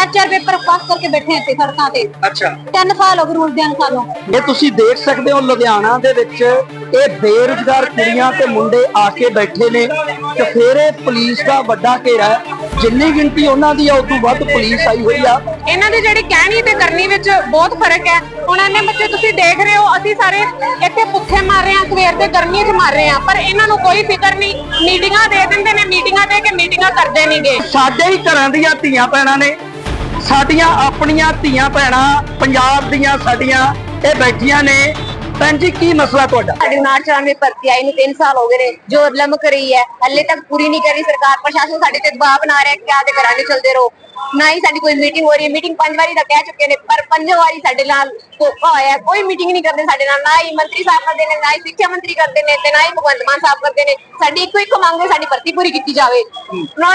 ਚਾਰ ਚਾਰ paper pass ਕਰਕੇ ਬੈਠੇ ਇੱਥੇ ਸੜਕਾਂ ਤੇ। ਅੱਛਾ। ਤਿੰਨ ਸਾਲ ਹੋ ਗਏ ਰੁਲਦਿਆਂ ਨੂੰ ਸਾਨੂੰ। ਇਹ ਤੁਸੀਂ ਦੇਖ ਸਕਦੇ ਹੋ ਲੁਧਿਆਣਾ ਦੇ ਵਿੱਚ ਇਹ ਬੇਰੁਜ਼ਗਾਰ ਕੁੜੀਆਂ ਤੇ ਮੁੰਡੇ ਆ ਕੇ ਬੈਠੇ ਨੇ ਤੇ ਫਿਰ ਇਹ ਪੁਲਿਸ ਦਾ ਵੱਡਾ ਘੇਰਾ ਹੈ। ਜਿੰਨੀ ਗਿਣਤੀ ਉਹਨਾਂ ਦੀ ਆ ਉਦੋਂ ਵੱਧ ਪੁਲਿਸ ਆਈ ਹੋਈ ਆ। ਇਹਨਾਂ ਦੀ ਜਿਹੜੀ ਕਹਿਣੀ ਤੇ ਕਰਨੀ ਵਿੱਚ ਬਹੁਤ ਫ਼ਰਕ ਹੈ। ਹੁਣ ਇਹਨੇ ਬੱਚੇ ਤੁਸੀਂ ਦੇਖ ਰਹੇ ਹੋ ਅਸੀਂ ਸਾਰੇ ਇੱਥੇ ਭੁੱਖੇ ਮਰ ਰਹੇ ਹਾਂ ਸਵੇਰ ਦੇ ਗਰਮੀ 'ਚ ਮਰ ਰਹੇ ਹਾਂ। ਪਰ ਇਹਨਾਂ ਨੂੰ ਕੋਈ ਫਿਕਰ ਨਹੀਂ ਮੀਟਿੰਗਾਂ ਦੇ ਦਿੰਦੇ ਨੇ ਮੀਟਿੰਗਾਂ ਦੇ ਕੇ ਮੀਟਿੰਗਾਂ ਕਰਦੇ ਨਹੀਂਗੇ। ਸਾਡੇ ਹੀ ਘਰਾਂ ਦੀਆਂ ਧੀਆਂ ਭੈਣਾਂ ਨੇ। ਸਾਡੀਆਂ ਆਪਣੀਆਂ ਧੀਆਂ ਭੈਣਾਂ ਪੰਜਾਬ ਦੀਆਂ ਸਾਡੀਆਂ ਇਹ ਬੈਠੀਆਂ ਨੇ। ਭੈਣ ਜੀ ਕੀ ਮਸਲਾ ਤੁਹਾਡਾ? ਸਾਡੀ ਉਨਾਟ ਚਲਾਨ ਵਿੱਚ ਭਰਤੀ ਆਈ ਨੂੰ 3 ਸਾਲ ਹੋ ਗਏ ਨੇ ਜੋ ਲਮਕ ਰਹੀ ਹੈ ਹੱਲੇ ਤੱਕ ਪੂਰੀ ਨਹੀਂ ਕਰੀ ਸਰਕਾਰ ਪ੍ਰਸ਼ਾਸਨ ਸਾਡੇ ਤੇ ਦਬਾਅ ਬਣਾ ਰਿਹਾ ਕਿ ਆਦੇ ਘਰਾਂ ਚਲਦੇ ਰਹੋ। ਨਾ ਹੀ ਸਾਡੀ ਕੋਈ ਮੀਟਿੰਗ ਹੋ ਰਹੀ ਹੈ ਮੀਟਿੰਗ ਪੰਜ ਵਾਰੀ ਤਾਂ ਕਹਿ ਚੁੱਕੇ ਨੇ ਪਰ ਪੰਜ ਵਾਰੀ ਸਾਡੇ ਨਾਲ ਧੋਖਾ ਹੋਇਆ। ਕੋਈ ਮੀਟਿੰਗ ਨਹੀਂ ਕਰਦੇ ਸਾਡੇ ਨਾਲ ਨਾ ਹੀ ਮੰਤਰੀ ਸਾਹਿਬ ਕਰਦੇ ਨੇ ਨਾ ਹੀ ਸਿੱਖਿਆ ਮੰਤਰੀ ਕਰਦੇ ਨੇ ਤੇ ਨਾ ਹੀ ਭਗਵੰਤ ਮਾਨ ਸਾਹਿਬ ਕਰਦੇ ਨੇ। ਸਾਡੀ ਇੱਕੋ ਇੱਕ ਮੰਗ ਹੈ ਸਾਡੀ ਭਰਤੀ ਪੂਰੀ ਕੀਤੀ ਜਾਵੇ।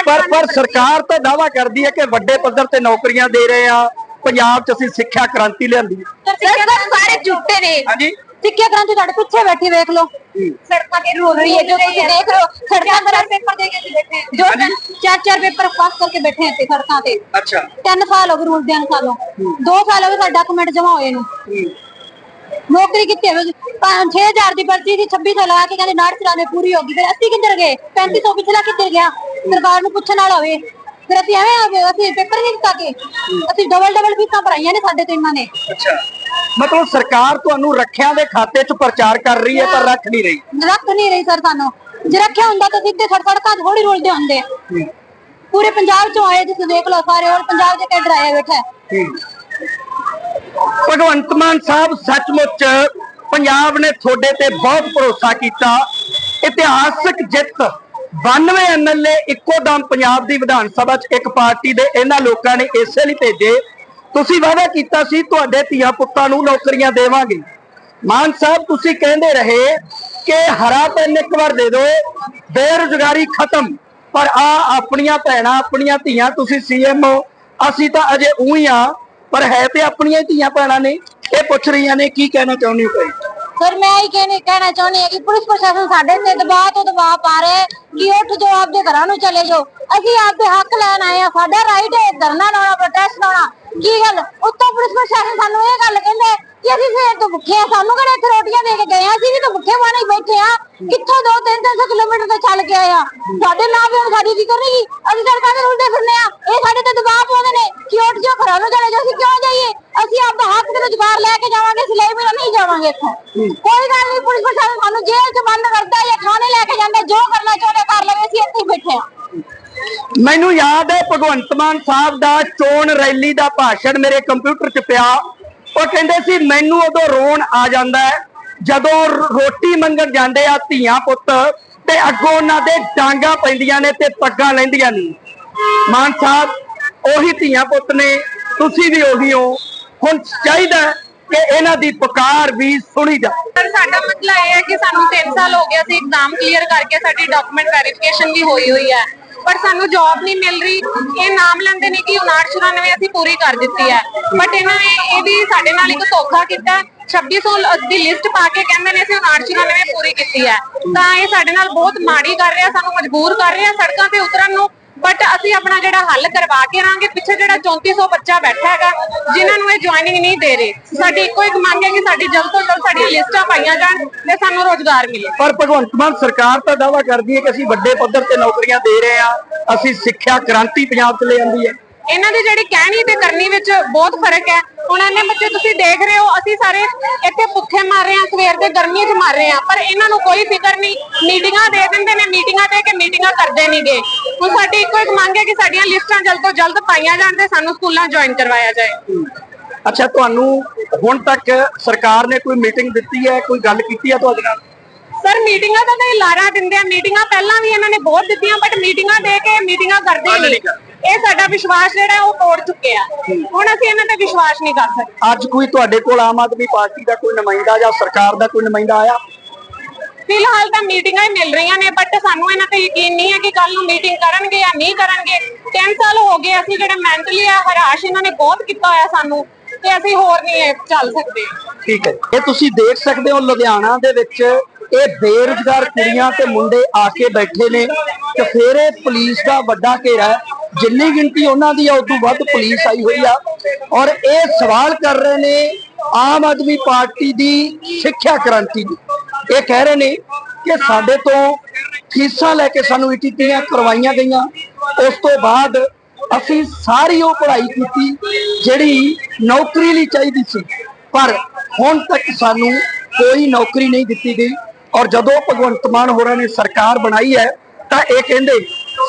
ਪਰ ਪਰ ਸਰਕਾਰ ਤਾਂ ਦਾਵਾ ਕਰਦੀ ਹੈ ਕਿ ਵੱਡੇ ਪੱਧਰ ਤੇ ਨੌਕਰੀਆਂ ਦੇ ਰਹੇ ਆ ਪੰਜਾਬ 'ਚ ਅਸੀਂ ਸਿੱਖਿਆ ਕ੍ਰਾਂਤੀ ਲਿਆਂਦੀ। ਹੈ। ਸਰ ਸਰ ਸਾਰੇ ਝੂਠੇ ਨੇ। ਹਾਂਜੀ। ਸਿੱਖਿਆ ਕ੍ਰਾਂਤੀ ਸਾਡੇ ਪਿੱਛੇ ਬੈਠੀ ਵੇਖ ਲਓ। ਸੜਕਾਂ ਤੇ ਰੋਲ ਰਹੀ ਹੈ ਜੋ ਤੁਸੀਂ ਦੇਖ ਰਹੇ ਹੋ। ਸੜਕਾਂ ਤੇ ਪੇਪਰ ਦੇ ਕੇ ਅਸੀਂ ਬੈਠੇ ਹਾਂ। ਜੋ ਚਾਰ ਚਾਰ ਪੇਪਰ ਪਾਸ ਕਰਕੇ ਬੈਠੇ ਇੱਥੇ ਸੜਕਾਂ ਤੇ। ਅੱਛਾ। ਤਿੰਨ ਸਾਲ ਹੋ ਗਏ ਰੁਲਦਿਆਂ ਨੂੰ। ਸਾਨੂੰ ਦੋ ਸਾਲ ਹੋ ਗਏ ਸਾਡੇ ਡਾਕੂਮੈਂਟ ਜਮਾ ਹੋਏ ਨੂੰ। ਨੌਕਰੀ ਕਿੱਥੇ ਹੋਵੇ? 5000 ਦੀ ਭਰਤੀ ਸੀ 26 ਸਾਲ ਆ ਕੇ ਕਹਿੰਦੇ ਨਾੜ ਚਲਾਣੇ ਪੂਰੀ ਹੋ ਗਈ। ਫਿਰ ਅਸੀਂ ਕਿੱਧਰ ਗਏ? 3500 ਪਿਛਲਾ ਕਿੱਧਰ ਗਿਆ? ਸਰਕਾਰ ਨੂੰ ਪੁੱਛਣ ਵਾਲਾ ਹੋਵੇ। ਫਿਰ ਅਸੀਂ ਐਵੇਂ ਆ ਗਏ, ਅਸੀਂ ਪੇਪਰ ਨਹੀਂ ਦਿੱਤਾ ਕਿ ਅਸੀਂ ਡਬਲ ਡਬਲ ਫੀਸਾਂ ਭਰਾਈਆਂ ਨੇ ਸਾਡੇ ਤੋਂ ਇਹਨਾਂ ਨੇ। ਅੱਛਾ। ਮਤਲਬ ਸਰਕਾਰ ਤੁਹਾਨੂੰ ਰੱਖਿਆਂ ਦੇ ਖਾਤੇ 'ਚ ਪ੍ਰਚਾਰ ਕਰ ਰਹੀ ਹੈ ਪਰ ਰੱਖ ਨਹੀਂ ਰਹੀ। ਰੱਖ ਨਹੀਂ ਰਹੀ ਸਰ ਸਾਨੂੰ। ਜੇ ਰੱਖਿਆ ਹੁੰਦਾ ਤਾਂ ਸਿੱਧੇ ਸੜ ਸੜਕਾਂ ਥੋੜੀ ਰੁਲਦੇ ਹੁੰਦੇ। ਪੂਰੇ ਪੰਜਾਬ ਚੋਂ ਆਏ ਤੁਸੀਂ ਦੇਖ ਲਓ ਸਾਰੇ ਹੋਰ ਪੰਜਾਬ ਦੇ ਕੈਡਰ ਆਏ ਬੈਠਾ। ਭਗਵੰਤ ਮਾਨ ਸਾਹਿਬ ਸੱਚਮੁੱਚ ਪੰਜਾਬ ਨੇ ਤੁਹਾਡੇ ਤੇ ਬਹੁਤ ਭਰੋਸਾ ਕੀਤਾ। ਇਤਿਹਾਸਕ ਜਿੱਤ। 92 ਐਮਐਲਏ ਇੱਕੋ ਦਮ ਪੰਜਾਬ ਦੀ ਵਿਧਾਨ ਸਭਾ 'ਚ ਇੱਕ ਪਾਰਟੀ ਦੇ ਇਹਨਾਂ ਲੋਕਾਂ ਨੇ ਇਸੇ ਲਈ ਭੇਜੇ ਤੁਸੀਂ ਵਾਅਦਾ ਕੀਤਾ ਸੀ, ਤੁਹਾਡੇ ਧੀਆਂ ਪੁੱਤਾਂ ਨੂੰ ਨੌਕਰੀਆਂ ਦੇਵਾਂਗੇ। ਮਾਨ ਸਾਹਿਬ, ਤੁਸੀਂ ਕਹਿੰਦੇ ਰਹੇ ਕਿ ਹਰਾ ਪੈਨ ਇੱਕ ਵਾਰ ਦੇ ਦਿਓ, ਬੇਰੁਜ਼ਗਾਰੀ ਖਤਮ। ਪਰ ਆ ਆਪਣੀਆਂ ਭੈਣਾਂ, ਆਪਣੀਆਂ ਧੀਆਂ, ਤੁਸੀਂ ਸੀਐਮ ਹੋ। ਅਸੀਂ ਤਾਂ ਅਜੇ ਉਹੀ ਆ ਪਰ ਹੈ ਤੇ ਆਪਣੀਆਂ ਧੀਆਂ ਭੈਣਾਂ ਨੇ। ਇਹ ਪੁੱਛ ਰਹੀਆਂ ਨੇ, ਕੀ ਕਹਿਣਾ ਚਾਹੁੰਦੀ ਹੋ ਭਾਈ? ਸਰ, ਮੈਂ ਇਹ ਕਹਿਣਾ ਕਹਿਣਾ ਚਾਹੁੰਦੀ ਹਾਂ ਕਿ ਪੁਲਿਸ ਪ੍ਰਸ਼ਾਸਨ ਸਾਡੇ ਤੇ ਦਬਾਅ ਤੋਂ ਦਬਾਅ ਪਾ ਰਿਹਾ ਹੈ ਕਿ ਉੱਠ ਜਾਓ, ਆਪਦੇ ਘਰਾਂ ਨੂੰ ਚਲੇ ਜਾਓ। ਅਸੀਂ ਆਪਦੇ ਹੱਕ ਲੈਣ ਆਏ ਆ ਸਾਡਾ ਰਾਈਟ ਹੈ, ਧਰਨਾ ਲਾਉਣਾ ਪ੍ਰੋਟੈਸਟ ਲਾਉਣਾ। ਕੀ ਗੱਲ? ਉੱਤੋਂ ਪੁਲਿਸ ਪ੍ਰਸ਼ਾਸਨ ਸਾਨੂੰ ਇਹ ਗੱਲ ਕਹਿੰਦੇ ਕਿ ਅਸੀਂ ਸਵੇਰ ਤੋਂ ਭੁੱਖੇ ਆ ਸਾਨੂੰ ਕਿਹੜੇ ਇੱਥੇ ਰੋਟੀਆਂ ਦੇ ਕੇ ਗਏ ਆ ਅਸੀਂ ਵੀ ਤਾਂ ਭੁੱਖੇ ਬਾਣੇ ਹੀ ਬੈਠੇ ਆ ਕਿੱਥੋਂ ਦੋ ਤਿੰਨ ਤਿੰਨ ਸੌ ਕਿਲੋਮੀਟਰ ਤੋਂ ਚੱਲ ਕੇ ਆਏ ਆ ਸਾਡੇ ਨਾਲ ਵੀ ਸਾਡੀ ਫਿਕਰ ਨਹੀਂ ਅਸੀਂ ਸੜਕਾਂ ਤੇ ਰੁਲਦੇ ਫਿਰਨੇ ਆ ਇਹ ਸਾਡੇ ਤੇ ਦਬਾਅ ਪਾਉਂਦੇ ਨੇ। ਕਿ ਉੱਠ ਜਾਓ ਘਰਾਂ ਨੂੰ ਚਲੇ ਜਾਓ। ਅਸੀਂ ਕਿਉਂ ਜਾਈਏ? ਅਸੀਂ ਆਪਦਾ ਹੱਕ ਤੇ ਰੁਜ਼ਗਾਰ ਲੈ ਕੇ ਜਾਵਾਂਗੇ ਸਿਲਾਈ ਮੇਰਾ ਨਹੀਂ ਜਾਵਾਂਗੇ ਇੱਥੋਂ। ਕੋਈ ਗੱਲ ਨਹੀਂ ਪੁਲਿਸ ਪ੍ਰਸ਼ਾਸਨ ਸਾਨੂੰ ਜੇਲ੍ਹ 'ਚ ਬੰਦ ਕਰਦਾ ਜਾਂ ਖਾਣੇ ਲੈ ਕੇ ਜਾਂਦਾ ਜੋ ਕਰਨਾ ਚਾਹੁੰਦੇ ਕਰ ਲਵੇ ਅਸੀਂ ਇੱਥੇ ਹੀ ਬੈਠੇ ਆ ਮੈਨੂੰ ਯਾਦ ਹੈ ਭਗਵੰਤ ਮਾਨ ਸਾਹਿਬ ਦਾ ਚੋਣ ਰੈਲੀ ਦਾ ਭਾਸ਼ਣ ਮੇਰੇ ਕੰਪਿਊਟਰ 'ਚ ਪਿਆ। ਉਹ ਕਹਿੰਦੇ ਸੀ, ਮੈਨੂੰ ਉਦੋਂ ਰੋਣ ਆ ਜਾਂਦਾ ਹੈ ਜਦੋਂ ਰੋਟੀ ਮੰਗਣ ਜਾਂਦੇ ਆ ਧੀਆਂ ਪੁੱਤ ਤੇ ਅੱਗੋਂ ਉਹਨਾਂ ਦੇ ਡਾਂਗਾ ਪੈਂਦੀਆਂ ਨੇ ਤੇ ਪੱਗਾਂ ਲੈਂਦੀਆਂ ਨੇ। ਮਾਨ ਸਾਹਿਬ, ਉਹੀ ਧੀਆਂ ਪੁੱਤ ਨੇ, ਤੁਸੀਂ ਵੀ ਉਹੀ ਹੋ। ਹੁਣ ਚਾਹੀਦਾ ਕਿ ਇਹਨਾਂ ਦੀ ਪੁਕਾਰ ਵੀ ਸੁਣੀ ਜਾਵੇ। ਪਰ ਸਾਡਾ ਮਸਲਾ ਇਹ ਹੈ ਕਿ ਸਾਨੂੰ 3 ਸਾਲ ਹੋ ਗਿਆ ਸੀ ਐਗਜ਼ਾਮ ਕਲੀਅਰ ਕਰਕੇ ਸਾਡੀ ਡਾਕੂਮੈਂਟ ਵੈਰੀਫਿਕੇਸ਼ਨ ਵੀ ਹੋਈ ਹੋਈ ਹੈ। ਪਰ ਸਾਨੂੰ ਜੌਬ ਨਹੀਂ ਮਿਲ ਰਹੀ। ਇਹ ਨਾਮ ਲੈਂਦੇ ਨੇ ਕਿ 5994 ਅਸੀਂ ਪੂਰੀ ਕਰ ਦਿੱਤੀ ਹੈ। ਬਟ ਇਹਨਾਂ ਨੇ ਇਹ ਵੀ ਸਾਡੇ ਨਾਲ ਇੱਕ ਧੋਖਾ ਕੀਤਾ 2600 ਦੀ ਲਿਸਟ ਪਾ ਕੇ ਕਹਿੰਦੇ ਨੇ ਅਸੀਂ 5994 ਪੂਰੀ ਕੀਤੀ ਹੈ। ਤਾਂ ਇਹ ਸਾਡੇ ਨਾਲ ਬਹੁਤ ਮਾੜੀ ਕਰ ਰਿਹਾ, ਸਾਨੂੰ ਮਜਬੂਰ ਕਰ ਰਿਹਾ ਸੜਕਾਂ ਤੇ ਉਤਰਨ ਨੂੰ। ਬਟ ਅਸੀਂ ਆਪਣਾ ਜਿਹੜਾ ਹੱਲ ਕਰਵਾ ਕੇ ਰਾਂਗੇ ਪਿੱਛੇ ਜਿਹੜਾ 3400 ਬੱਚਾ ਬੈਠਾ ਹੈਗਾ ਜਿਨ੍ਹਾਂ ਨੂੰ ਇਹ ਜੁਆਇਨਿੰਗ ਨਹੀਂ ਦੇ ਰਹੇ। ਸਾਡੀ ਇੱਕੋ ਇੱਕ ਮੰਗ ਹੈ ਕਿ ਸਾਡੀ ਜਲਦ ਤੋਂ ਜਲਦ ਸਾਡੀਆਂ ਲਿਸਟਾਂ ਪਾਈਆਂ ਜਾਣ ਤੇ ਸਾਨੂੰ ਰੋਜ਼ਗਾਰ ਮਿਲੇ। ਪਰ ਭਗਵੰਤ ਮਾਨ ਸਰਕਾਰ ਤਾਂ ਦਾਵਾ ਕਰਦੀ ਹੈ ਕਿ ਅਸੀਂ ਵੱਡੇ ਪੱਧਰ ਤੇ ਨੌਕਰੀਆਂ ਦੇ ਰਹੇ ਹਾਂ ਅਸੀਂ ਸਿੱਖਿਆ ਕ੍ਰਾਂਤੀ ਪੰਜਾਬ 'ਚ ਲੈ ਆਂਦੀ ਹੈ। ਇਹਨਾਂ ਦੀ ਜਿਹੜੀ ਕਹਿਣੀ ਤੇ ਕਰਨੀ ਵਿੱਚ ਬਹੁਤ ਫ਼ਰਕ ਹੈ। ਹੁਣ ਇਹਨੇ ਬੱਚੇ ਤੁਸੀਂ ਦੇਖ ਰਹੇ ਹੋ ਅਸੀਂ ਸਾਰੇ ਇੱਥੇ ਮਰ ਰਹੇ ਹਾਂ ਸਵੇਰ ਦੇ ਗਰਮੀ 'ਚ ਮਰ ਰਹੇ ਹਾਂ ਪਰ ਇਹਨਾਂ ਨੂੰ ਕੋਈ ਫਿਕਰ ਨਹੀਂ ਮੀਟਿੰਗਾਂ ਦੇ ਦਿੰਦੇ ਨੇ ਮੀਟਿੰਗਾਂ ਦੇ ਕੇ ਮੀਟਿੰਗਾਂ ਕਰਦੇ ਨਹੀਂਗੇ ਹੁਣ ਸਾਡੀ ਇੱਕੋ ਇੱਕ ਮੰਗ ਹੈ ਕਿ ਸਾਡੀਆਂ ਲਿਸਟਾਂ ਜਲਦ ਤੋਂ ਜਲਦ ਪਾਈਆਂ ਜਾਣ ਤੇ ਸਾਨੂੰ ਸਕੂਲਾਂ ਜੁਆਇਨ ਕਰਵਾਇਆ ਜਾਏ। ਅੱਛਾ ਤੁਹਾਨੂੰ ਹੁਣ ਤੱਕ ਸਰਕਾਰ ਨੇ ਕੋਈ ਮੀਟਿੰਗ ਦਿੱਤੀ ਹੈ ਕੋਈ ਗੱਲ ਕੀਤੀ ਹੈ ਤੁਹਾਡੇ ਨਾਲ? ਸਰ ਮੀਟਿੰਗਾਂ ਦਾ ਤਾਂ ਇਹ ਲਾਰਾ ਦਿੰਦੇ ਆ ਮੀਟਿੰਗਾਂ ਪਹਿਲਾਂ ਵੀ ਇਹਨਾਂ ਨੇ ਬਹੁਤ ਦਿੱਤੀਆਂ ਬਟ ਮੀਟਿੰਗਾਂ ਦੇ ਕੇ ਮੀਟਿੰਗਾਂ ਕਰਦੇ ਨਹੀਂ। ਇਹ ਸਾਡਾ ਵਿਸ਼ਵਾਸ ਜਿਹੜਾ ਉਹ ਤੋੜ ਚੁੱਕੇ ਆ। ਹੁਣ ਅਸੀਂ ਇਹਨਾਂ ਤੇ ਵਿਸ਼ਵਾਸ ਨਹੀਂ ਕਰ ਸਕਦੇ। ਅੱਜ ਕੋਈ ਤੁਹਾਡੇ ਕੋਲ ਆਮ ਆਦਮੀ ਪਾਰਟੀ ਦਾ ਕੋਈ ਨੁਮਾਇੰਦਾ ਜਾਂ ਸਰਕਾਰ ਦਾ ਕੋਈ ਨੁਮਾਇੰਦਾ ਆਇਆ? ਫਿਲਹਾਲ ਤਾਂ ਮੀਟਿੰਗਾਂ ਹੀ ਮਿਲ ਰਹੀਆਂ ਨੇ ਬਟ ਸਾਨੂੰ ਇਹਨਾਂ ਤੇ ਯਕੀਨ ਨਹੀਂ ਹੈ ਕਿ ਕੱਲ ਨੂੰ ਮੀਟਿੰਗ ਕਰਨਗੇ ਜਾਂ ਨਹੀਂ ਕਰਨਗੇ। 3 ਸਾਲ ਹੋ ਗਏ ਅਸੀਂ ਜਿਹੜੇ ਮੈਂਟਲੀ ਆ ਹਰਾਸ਼ ਇਹਨਾਂ ਨੇ ਬਹੁਤ ਕੀਤਾ ਹੋਇਆ ਸਾਨੂੰ ਤੇ ਅਸੀਂ ਹੋਰ ਨਹੀਂ ਚੱਲ ਸਕਦੇ। ਠੀਕ ਹੈ। ਇਹ ਤੁਸੀਂ ਦੇਖ ਸਕਦੇ ਹੋ ਲੁਧਿਆਣਾ ਦੇ ਵਿੱਚ ਇਹ ਬੇਰੁਜ਼ਗਾਰ ਕੁੜੀਆਂ ਤੇ ਮੁੰਡੇ ਆ ਕੇ ਬੈਠੇ ਨੇ ਤੇ ਫਿਰ ਪੁਲਿਸ ਦਾ ਵੱਡਾ ਘੇਰਾ ਜਿੰਨੀ ਗਿਣਤੀ ਉਹਨਾਂ ਦੀ ਆ ਉਦੋਂ ਵੱਧ ਪੁਲਿਸ ਆਈ ਹੋਈ ਆ। ਔਰ ਇਹ ਸਵਾਲ ਕਰ ਰਹੇ ਨੇ ਆਮ ਆਦਮੀ ਪਾਰਟੀ ਦੀ, ਸਿੱਖਿਆ ਕ੍ਰਾਂਤੀ ਦੀ। ਇਹ ਕਹਿ ਰਹੇ ਨੇ ਕਿ ਸਾਡੇ ਤੋਂ ਫੀਸਾਂ ਲੈ ਕੇ ਸਾਨੂੰ ਈਟੀਟੀਆਂ ਕਰਵਾਈਆਂ ਗਈਆਂ। ਉਸ ਤੋਂ ਬਾਅਦ ਅਸੀਂ ਸਾਰੀ ਉਹ ਪੜ੍ਹਾਈ ਕੀਤੀ, ਜਿਹੜੀ ਨੌਕਰੀ ਲਈ ਚਾਹੀਦੀ ਸੀ। ਪਰ ਹੁਣ ਤੱਕ ਸਾਨੂੰ ਕੋਈ ਨੌਕਰੀ ਨਹੀਂ ਦਿੱਤੀ ਗਈ। ਔਰ ਜਦੋਂ ਭਗਵੰਤ ਮਾਨ ਹੋਰਾਂ ਨੇ ਸਰਕਾਰ ਬਣਾਈ ਹੈ, ਤਾਂ ਇਹ ਕਹਿੰਦੇ,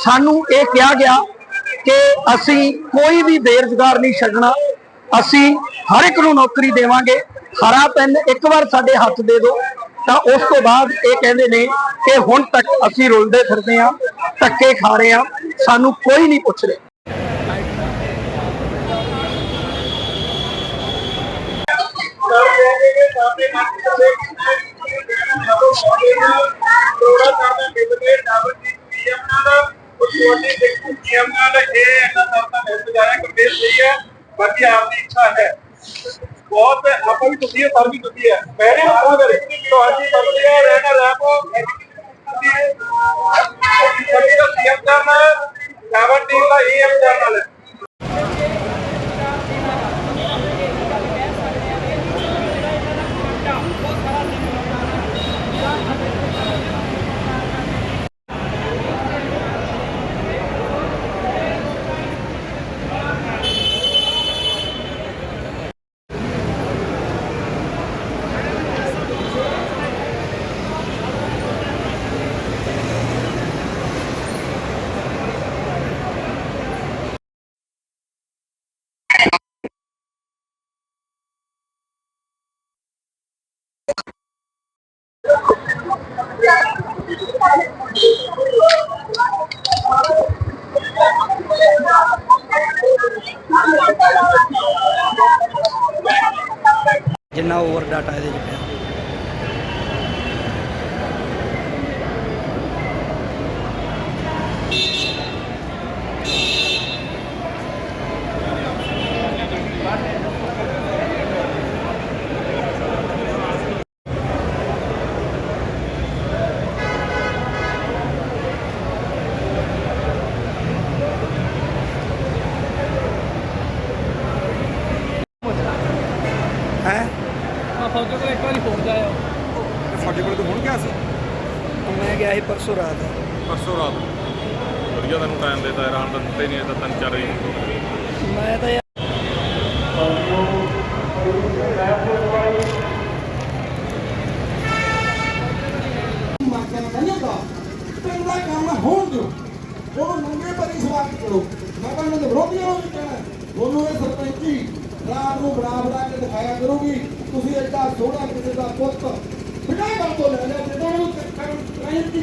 ਸਾਨੂੰ ਇਹ ਕਿਹਾ ਗਿਆ ਕਿ ਅਸੀਂ ਕੋਈ ਵੀ ਬੇਰੁਜ਼ਗਾਰ ਨਹੀਂ ਛੱਡਣਾ। ਅਸੀਂ ਹਰ ਇੱਕ ਨੂੰ ਨੌਕਰੀ ਦੇਵਾਂਗੇ। ਹਰਾ ਪੈਨ ਇੱਕ ਵਾਰ ਸਾਡੇ ਹੱਥ ਦੇ ਦਿਓ। ਤਾਂ ਉਸ ਤੋਂ ਬਾਅਦ ਇਹ ਕਹਿੰਦੇ ਨੇ ਕਿ ਹੁਣ ਤੱਕ ਅਸੀਂ ਰੁਲਦੇ ਫਿਰਦੇ ਹਾਂ, ਧੱਕੇ ਖਾ ਰਹੇ ਹਾਂ। ਸਾਨੂੰ ਕੋਈ ਨਹੀਂ ਪੁੱਛ ਰਿਹਾ। ਬਾਕੀ ਆਪਦੀ ਇੱਛਾ ਹੈ। ਬਹੁਤ ਆਪਾਂ ਵੀ ਤੁਸੀਂ ਸਰ ਵੀ ਤੁਸੀਂ ਹੈ ਪਹਿਲੇ ਆਪਾਂ ਕਰੇ ਤੁਹਾਡੀ ਮਰਜ਼ੀ ਹੈ ਰਹਿਣਾ ਰਹਿ ਪੋ ਸਾਡੀ ਦਾ ਸੀਐਮ ਕਰਨਾ ਕਾਵਰ ਟੀਮ ਦਾ ਏਐਮ ਕਰਨਾ ਹੈ ਜਿੰਨਾ ਓਵਰ ਡਾਟਾ ਇਹਦੇ 'ਚ ਪਿਆ ਹੈ ਸਾਡੇ ਕੋਲ ਤਾਂ ਹੁਣ ਗਿਆ ਸੀ ਮੈਂ ਗਿਆ ਸੀ ਪਰਸੋਂ ਰਾਤ। ਪਰਸੋਂ ਰਾਤ। ਵਧੀਆ ਤੈਨੂੰ ਟਾਈਮ ਦੇਤਾ ਹੈਰਾਨ ਤਾਂ ਦਿੱਤੇ ਨਹੀਂ ਤਾਂ ਤਿੰਨ ਚਾਰ ਵਜੇ। ਮੈਂ ਤਾਂ ਯਾਰ ਮਾਰਕਾਂ ਦਾ ਨਹੀਂ ਹੁੰਦਾ ਪਿੰਡ ਦਾ ਕੰਮ ਹੋਣ ਦਿਓ ਉਹਨੂੰ ਨੰਗੇ ਪਰੀ ਸਵਾਲ ਕਰੋ ਮੈਂ ਕਹਿੰਦਾ ਤੇ ਵਿਰੋਧੀਆਂ ਨੂੰ ਵੀ ਕਹਿਣਾ ਤੁਹਾਨੂੰ ਇਹ ਸਰਪੰਚੀ ਰਾਤ ਨੂੰ ਬਣਾ ਬਣਾ ਕੇ ਦਿਖਾਇਆ ਕਰੂਗੀ ਤੁਸੀਂ ਐਡਾ ਸੋਹਣਾ ਕਿਸੇ ਦਾ ਪੁੱਤ